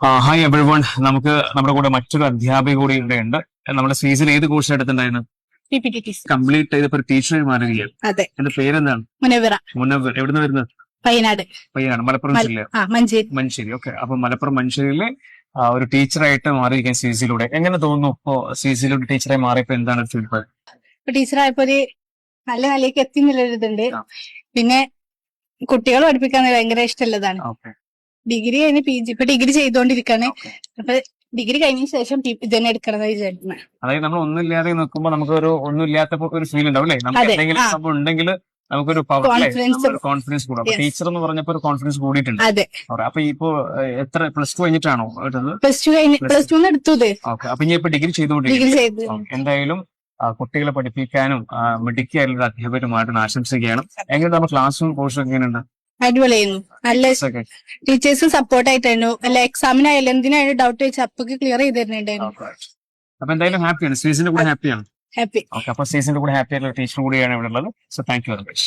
Hi every one നമുക്ക് നമ്മുടെ കൂടെ മറ്റൊരു അധ്യാപിക കൂടി ഇവിടെ ഉണ്ട് നമ്മുടെ സീസൺ ഏത് കോഴ്സ് എടുത്തിട്ടുണ്ടായിരുന്നു? കംപ്ലീറ്റ് ചെയ്തപ്പോ ടീച്ചറായി മാറുകയാണ് എന്റെ പേരെന്താണ്? മുനവിറ. എവിടുന്ന് വരുന്നത്? പയ്യനാട് പയ്യനാട് മലപ്പുറം മല- ജില്ല മഞ്ചേരി. മഞ്ചേരി. ഓക്കെ അപ്പൊ മലപ്പുറം മഞ്ചേരിയിലെ ഒരു ടീച്ചറായിട്ട് മാറിയിരിക്കാൻ സി സിയിലൂടെ എങ്ങനെ തോന്നുന്നു? ഇപ്പോ സി സിയിലൂടെ ടീച്ചറായി മാറിയപ്പോ എന്താണ് ഫീഡ്ബാക്ക് ടീച്ചറായപ്പോ ഒരു നല്ല നിലയ്ക്ക് എത്തി ആ. പിന്നെ കുട്ടികളെ പഠിപ്പിക്കാൻ ഭയങ്കര ഇഷ്ടമുള്ളതാണ്. ഓക്കെ ഡിഗ്രി കഴിഞ്ഞ് പി ജി ഇപ്പൊ ഡിഗ്രി ചെയ്തോണ്ടിരിക്കാണ്. അപ്പൊ ഡിഗ്രി കഴിഞ്ഞ ശേഷം ഇത് തന്നെ എടുക്കണതായി വിചാരിക്കുന്നത് അതായത് നമ്മൾ ഒന്നുമില്ലാതെ നിൽക്കുമ്പോൾ നമുക്ക് ഒരു ഒന്നുമില്ലാത്തപ്പോ ഒരു ഫീൽ ഉണ്ടാവും അല്ലേ? നമുക്ക് അതെ, എന്തെങ്കിലും ആ. സംഭവം ഉണ്ടെങ്കിൽ നമുക്കൊരു പവർ. കോൺഫിഡൻസ് കൂടും. ടീച്ചർ എന്ന് പറഞ്ഞപ്പോ ഒരു കോൺഫിഡൻസ് കൂടിയിട്ടുണ്ട്. അപ്പൊ ഇപ്പോ എത്ര പ്ലസ് ടു കഴിഞ്ഞിട്ടാണോ എടുത്തത്? പ്ലസ് ടു കഴിഞ്ഞ് പ്ലസ് ടു എടുത്തു ഓക്കെ. അപ്പൊ ഇനി ഇപ്പൊ ഡിഗ്രി ചെയ്തുകൊണ്ടിരിക്കും. എന്തായാലും കുട്ടികളെ പഠിപ്പിക്കാനും മിടുക്കിയായിട്ടുള്ള അധ്യാപകരുമായിട്ട് ആശംസിക്കുകയാണ്. എങ്ങനെ നമ്മുടെ ക്ലാസ്സും കോഴ്സും എങ്ങനെയുണ്ട്? അടിപൊളിയായിരുന്നു. നല്ല ടീച്ചേഴ്സും സപ്പോർട്ട് ആയിട്ടായിരുന്നു. അല്ല എക്സാമിനായാലും എന്തിനായാലും ഡൗട്ട് വെച്ച് അപ്പൊക്ക് ക്ലിയർ ചെയ്ത് തരുന്നുണ്ടായിരുന്നു. അപ്പൊ എന്തായാലും ഹാപ്പിയാണ് സീസണിന്റെ കൂടെ ഹാപ്പിയാണ് ഹാപ്പി ഓക്കെ അപ്പൊ സീസണിന്റെ കൂടെ ഹാപ്പി ആയിട്ടുള്ള ടീച്ചർ കൂടിയാണ് ഇവിടെ ഉള്ളത്. So thank you very much